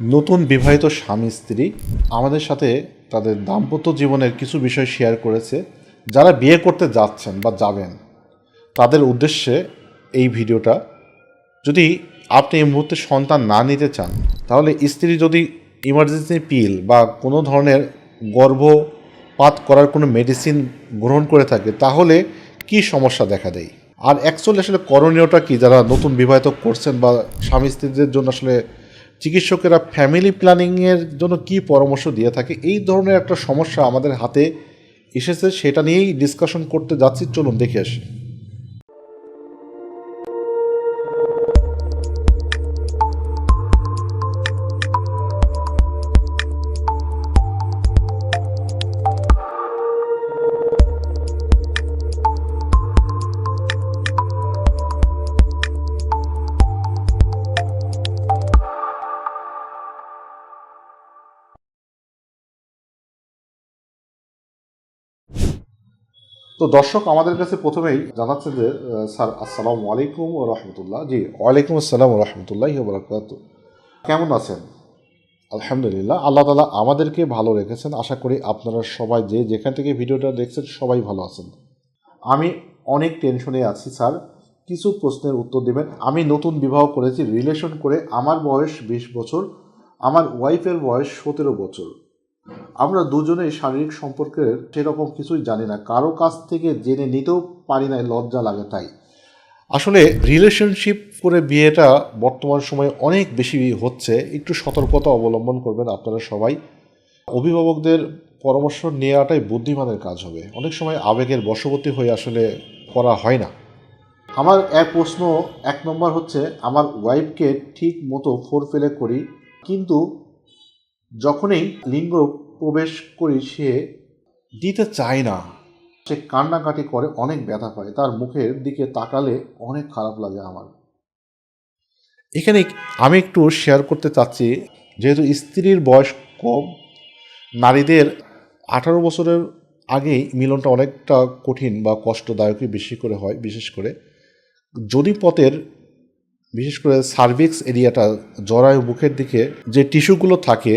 নতুন বিবাহিত স্বামী, স্ত্রী আমাদের সাথে তাদের দাম্পত্য জীবনের কিছু বিষয় শেয়ার করেছে, যারা বিয়ে করতে যাচ্ছেন বা যাবেন। তাদের উদ্দেশ্যে এই ভিডিওটা। যদি আপনি এই মুহূর্তে সন্তান না নিতে চান, তাহলে স্ত্রী যদি ইমার্জেন্সি পিল বা কোনো ধরনের গর্ভপাত করার কোনো মেডিসিন গ্রহণ করে থাকে, তাহলে কি সমস্যা দেখা দেয়? আর অ্যাকচুয়ালি আসলে করণীয়টা কি? যারা নতুন বিবাহিত করছেন বা স্বামী, স্ত্রীদের জন্য আসলে চিকিৎসকেরা ফ্যামিলি প্ল্যানিংয়ের জন্য কি পরামর্শ দিয়ে থাকে, এই ধরনের একটা সমস্যা আমাদের হাতে এসেছে, সেটা নিয়েই ডিসকাশন করতে যাচ্ছি। চলুন দেখে আসি। তো দর্শক, আমাদের কাছে প্রথমেই জানাচ্ছে যে স্যার, আসসালামু আলাইকুম রহমতুল্লাহ। জি, ওয়ালাইকুম আসসালাম রহমতুল্লাহ বরাকাত। কেমন আছেন? আলহামদুলিল্লাহ। আল্লাহ তালা আমাদেরকে ভালো রেখেছেন। আশা করি আপনারা সবাই যে যেখান থেকে ভিডিওটা দেখছেন, সবাই ভালো আছেন। আমি অনেক টেনশনে আছি, স্যার। কিছু প্রশ্নের উত্তর দেবেন। আমি নতুন বিবাহ করেছি, রিলেশন করে। আমার বয়স বিশ বছর, আমার ওয়াইফের বয়স সতেরো বছর। আমরা দুজনেই শারীরিক সম্পর্কের সেরকম কিছুই জানি না। কারও কাছ থেকে জেনে নিতেও পারি না লজ্জা লাগে তাই। আসলে রিলেশনশিপ করে বিয়েটা বর্তমান সময়ে অনেক বেশি হচ্ছে। একটু সতর্কতা অবলম্বন করবেন আপনারা সবাই। অভিভাবকদের পরামর্শ নেওয়াটাই বুদ্ধিমানের কাজ হবে। অনেক সময় আবেগের বশবর্তী হয়ে আসলে করা হয় না। আমার এক প্রশ্ন, এক নম্বর হচ্ছে, আমার ওয়াইফকে ঠিক মতো ফোর ফেলে করি। কিন্তু যখনই লিঙ্গ প্রবেশ করি সে দিতে চায় না। সে কান্নাকাটি করে, অনেক ব্যথা পায়। তার মুখের দিকে তাকালে অনেক খারাপ লাগে আমার। এখানে আমি একটু শেয়ার করতে চাচ্ছি, যেহেতু স্ত্রীর বয়স কম, নারীদের আঠারো বছরের আগেই মিলনটা অনেকটা কঠিন বা কষ্টদায়কই বেশি করে হয়, বিশেষ করে যদি পথের, বিশেষ করে সার্ভিক্স এরিয়াটা জরায়ু বুকের দিকে যে টিস্যুগুলো থাকে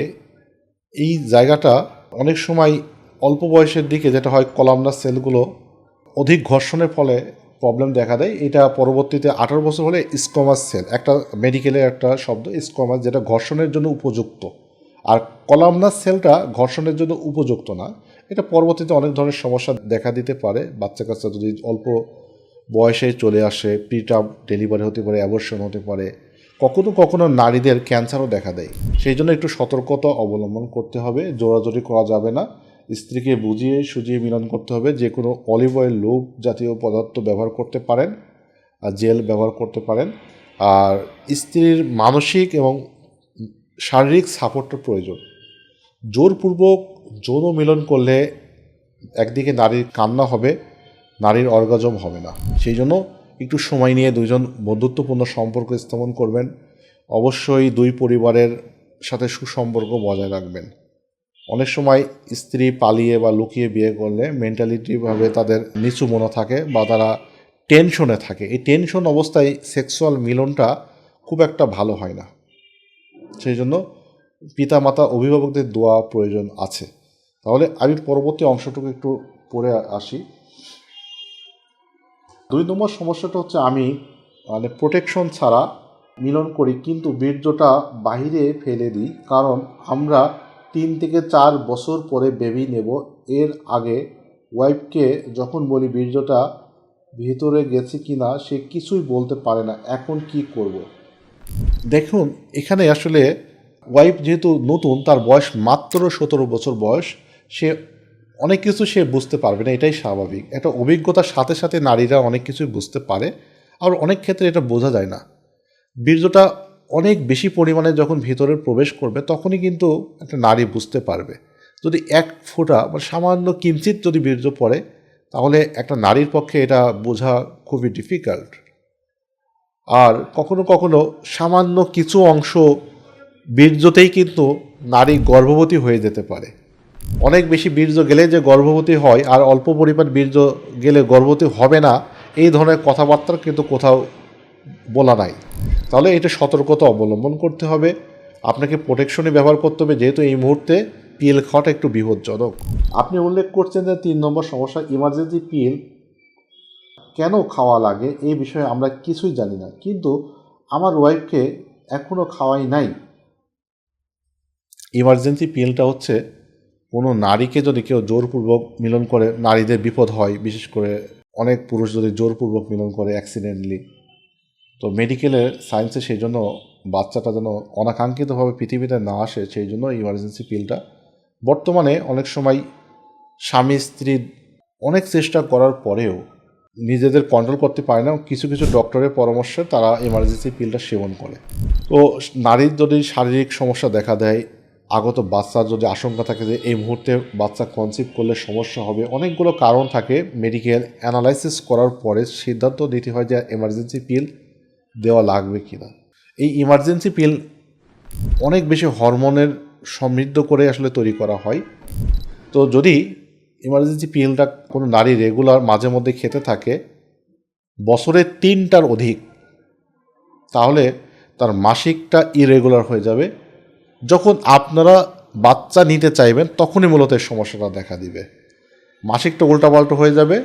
এই জায়গাটা অনেক সময় অল্প বয়সের দিকে যেটা হয় কলামনার সেলগুলো অধিক ঘর্ষণের ফলে প্রবলেম দেখা দেয়। এটা পরবর্তীতে আঠারো বছর হলে স্কমাস সেল, একটা মেডিকেলের একটা শব্দ স্কমাস যেটা ঘর্ষণের জন্য উপযুক্ত। আর কলামনার সেলটা ঘর্ষণের জন্য উপযুক্ত না। এটা পরবর্তীতে অনেক ধরনের সমস্যা দেখা দিতে পারে। বাচ্চা কাচ্চা যদি অল্প বয়সে চলে আসে প্রিটার্ম ডেলিভারি হতে পারে অ্যাবর্শন হতে পারে কখনো কখনো নারীদের ক্যান্সারও দেখা দেয়। সেই জন্য একটু সতর্কতা অবলম্বন করতে হবে, জোরাজোরি করা যাবে না। স্ত্রীকে বুঝিয়ে সুজিয়ে মিলন করতে হবে, যে কোনো অলিভ অয়েল, লোভ জাতীয় পদার্থ ব্যবহার করতে পারেন, আর জেল ব্যবহার করতে পারেন। আর স্ত্রীর মানসিক এবং শারীরিক সাপোর্টের প্রয়োজন। জোরপূর্বক যৌন মিলন করলে একদিকে নারীর কান্না হবে, নারীর অর্গাজম হবে না। সেই জন্য একটু সময় নিয়ে দুজন বন্ধুত্বপূর্ণ সম্পর্ক স্থাপন করবেন। অবশ্যই দুই পরিবারের সাথে সুসম্পর্ক বজায় রাখবেন। অনেক সময় স্ত্রী পালিয়ে বা লুকিয়ে বিয়ে করলে মেন্টালিটিভাবে তাদের নিচু মনে থাকে বা তারা টেনশনে থাকে। এই টেনশন অবস্থায় সেক্সুয়াল মিলনটা খুব একটা ভালো হয় না। সেই জন্য পিতামাতা, অভিভাবকদের দোয়া প্রয়োজন আছে। তাহলে আমি পরবর্তী অংশটুকু একটু পড়ে আসি। দুই নম্বর সমস্যাটা হচ্ছে আমি মানে প্রোটেকশন ছাড়া মিলন করি, কিন্তু বীর্যটা বাহিরে ফেলে দিই কারণ আমরা তিন থেকে চার বছর পরে বেবি নেব এর আগে ওয়াইফকে যখন বলি বীর্যটা ভিতরে গেছে কি না সে কিছুই বলতে পারে না, এখন কি করব। দেখুন, এখানে আসলে ওয়াইফ যেহেতু নতুন, তার বয়স মাত্র সতেরো বছর বয়স, সে অনেক কিছু সে বুঝতে পারবে না, এটাই স্বাভাবিক। একটা অভিজ্ঞতার সাথে সাথে নারীরা অনেক কিছুই বুঝতে পারে, আর অনেক ক্ষেত্রে এটা বোঝা যায় না। বীর্যটা অনেক বেশি পরিমাণে যখন ভিতরে প্রবেশ করবে, তখনই কিন্তু একটা নারী বুঝতে পারবে। যদি এক ফোঁটা বা সামান্য কিঞ্চিত যদি বীর্য পড়ে, তাহলে একটা নারীর পক্ষে এটা বোঝা খুবই ডিফিকাল্ট আর কখনো কখনো সামান্য কিছু অংশ বীর্যতেই কিন্তু নারী গর্ভবতী হয়ে যেতে পারে। অনেক বেশি বীর্য গেলে যে গর্ভবতী হয় আর অল্প পরিমাণ বীর্য গেলে গর্ভবতী হবে না, এই ধরনের কথাবার্তা কিন্তু কোথাও বলা নাই। তাহলে এটা সতর্কতা অবলম্বন করতে হবে। আপনাকে প্রোটেকশনই ব্যবহার করতে হবে, যেহেতু এই মুহূর্তে পিএল খাওয়াটা একটু বিপজ্জনক। আপনি উল্লেখ করছেন যে তিন নম্বর সমস্যা ইমার্জেন্সি পিল কেন খাওয়া লাগে, এই বিষয়ে আমরা কিছুই জানি না। কিন্তু আমার ওয়াইফকে এখনও খাওয়াই নাই। ইমার্জেন্সি পিলটা হচ্ছে কোনো নারীকে যদি কেউ জোরপূর্বক মিলন করে, নারীদের বিপদ হয়, বিশেষ করে অনেক পুরুষ যদি জোরপূর্বক মিলন করে অ্যাক্সিডেন্টলি তো মেডিকেলের সায়েন্সে সেই জন্য বাচ্চাটা যেন অনাকাঙ্ক্ষিতভাবে পৃথিবীতে না আসে, সেই জন্য ইমার্জেন্সি পিলটা বর্তমানে অনেক সময় স্বামী, স্ত্রী অনেক চেষ্টা করার পরেও নিজেদের কন্ট্রোল করতে পারে না, কিছু কিছু ডক্টরের পরামর্শে তারা ইমার্জেন্সি পিলটা সেবন করে। তো নারীর যদি শারীরিক সমস্যা দেখা দেয় আগত বাচ্চার যদি আশঙ্কা থাকে যে এই মুহূর্তে বাচ্চা কনসিভ করলে সমস্যা হবে, অনেকগুলো কারণ থাকে। মেডিকেল অ্যানালাইসিস করার পরে সিদ্ধান্ত নিতে হয় যে এমার্জেন্সি পিল দেওয়া লাগবে কি না এই ইমার্জেন্সি পিল অনেক বেশি হরমোনের সমৃদ্ধ করে আসলে তৈরি করা হয়। তো যদি ইমার্জেন্সি পিলটা কোনো নারী রেগুলার মাঝে মধ্যে খেতে থাকে, বছরে তিনটার অধিক, তাহলে তার মাসিকটা ইরেগুলার হয়ে যাবে। যখন আপনারা বাচ্চা নিতে চাইবেন, তখনই মূলত এই সমস্যাটা দেখা দিবে। মাসিকটা উল্টাপাল্টা হয়ে যাবে,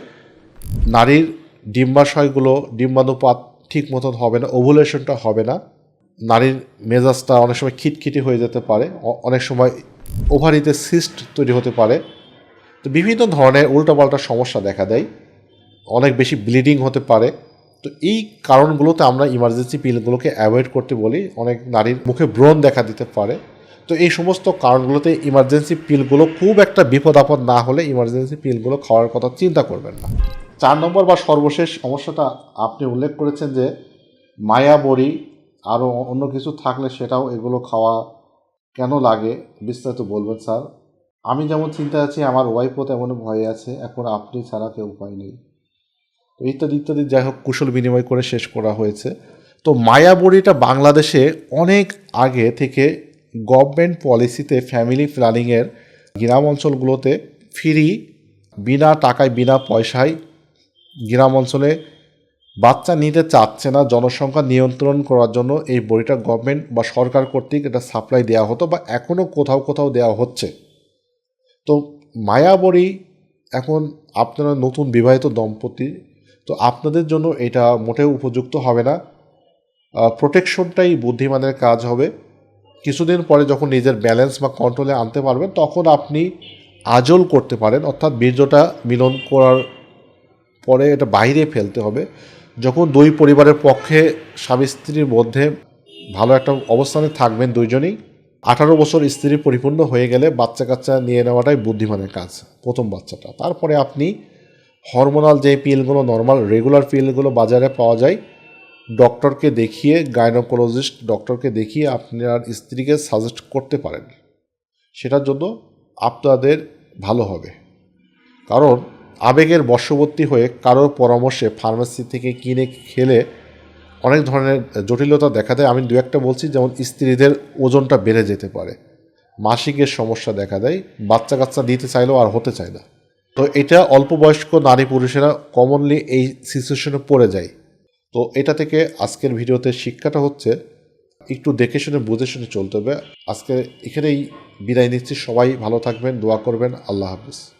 নারীর ডিম্বাশয়গুলো, ডিম্বানুপাত ঠিক মতন হবে না ওভুলেশনটা হবে না, নারীর মেজাজটা অনেক সময় খিটখিটি হয়ে যেতে পারে অনেক সময় ওভারিতে সিস্ট তৈরি হতে পারে। তো বিভিন্ন ধরনের উল্টাপাল্টা সমস্যা দেখা দেয়, অনেক বেশি ব্লিডিং হতে পারে তো এই কারণগুলোতে আমরা ইমার্জেন্সি পিলগুলোকে অ্যাভয়েড করতে বলি। অনেক নারীর মুখে ব্রণ দেখা দিতে পারে। তো এই সমস্ত কারণগুলোতে ইমার্জেন্সি পিলগুলো খুব একটা বিপদ আপদ না হলে ইমার্জেন্সি পিলগুলো খাওয়ার কথা চিন্তা করবেন না। চার নম্বর বা সর্বশেষ সমস্যাটা আপনি উল্লেখ করেছেন যে মায়া বড়ি আরও অন্য কিছু থাকলে সেটাও এগুলো খাওয়া কেন লাগে? বিস্তারিত বলবেন, স্যার। আমি যেমন চিন্তা আছি, আমার ওয়াইফও তেমন ভয়ে আছে। এখন আপনি ছাড়া কেউ উপায় নেই। ইত্যাদি ইত্যাদি, যাই হোক, কুশল বিনিময় করে শেষ করা হয়েছে। তো মায়াবড়িটা বাংলাদেশে অনেক আগে থেকে গভর্নমেন্ট পলিসিতে ফ্যামিলি প্ল্যানিংয়ের গ্রাম অঞ্চলগুলোতে ফ্রি বিনা টাকায়, বিনা পয়সায় গ্রাম অঞ্চলে বাচ্চা নিতে চাচ্ছে না, জনসংখ্যা নিয়ন্ত্রণ করার জন্য এই বড়িটা গভর্নমেন্ট বা সরকার কর্তৃক এটা সাপ্লাই দেওয়া হতো বা এখনও কোথাও কোথাও দেওয়া হচ্ছে। তো মায়াবড়ি এখন আপনারা নতুন বিবাহিত দম্পতি তো আপনাদের জন্য এটা মোটেও উপযুক্ত হবে না। প্রোটেকশনটাই বুদ্ধিমানের কাজ হবে। কিছুদিন পরে যখন নিজের ব্যালেন্স বা কন্ট্রোলে আনতে পারবেন, তখন আপনি আজল করতে পারেন। অর্থাৎ বীর্যটা মিলন করার পরে এটা বাইরে ফেলতে হবে। যখন দুই পরিবারের পক্ষে স্বামী স্ত্রীর মধ্যে ভালো একটা অবস্থানে থাকবেন দুইজনেই, আঠারো বছর স্ত্রী পরিপূর্ণ হয়ে গেলে বাচ্চা কাচ্চা নিয়ে নেওয়াটাই বুদ্ধিমানের কাজ, প্রথম বাচ্চাটা। তারপরে আপনি হরমোনাল যে পিলগুলো নর্মাল রেগুলার পিলগুলো বাজারে পাওয়া যায় ডক্টরকে দেখিয়ে গাইনোকোলজিস্ট ডক্টরকে দেখিয়ে আপনার স্ত্রীকে সাজেস্ট করতে পারেন। সেটার জন্য আপনাদের ভালো হবে। কারণ, আবেগের বশবর্তী হয়ে কারোর পরামর্শে ফার্মেসি থেকে কিনে খেলে অনেক ধরনের জটিলতা দেখা দেয়। আমি দু একটা বলছি, যেমন স্ত্রীদের ওজনটা বেড়ে যেতে পারে। মাসিকের সমস্যা দেখা দেয় বাচ্চা কাচ্চা দিতে চাইলেও আর হতে চায় না। তো এটা অল্প বয়স্ক নারী পুরুষেরা কমনলি এই সিচুয়েশনে পড়ে যায়। তো এটা থেকে আজকের ভিডিওতে শিক্ষাটা হচ্ছে, একটু দেখে শুনে, বুঝে শুনে চলতে হবে। আজকে এখানেই বিদায় নিচ্ছি। সবাই ভালো থাকবেন, দোয়া করবেন। আল্লাহ হাফিজ।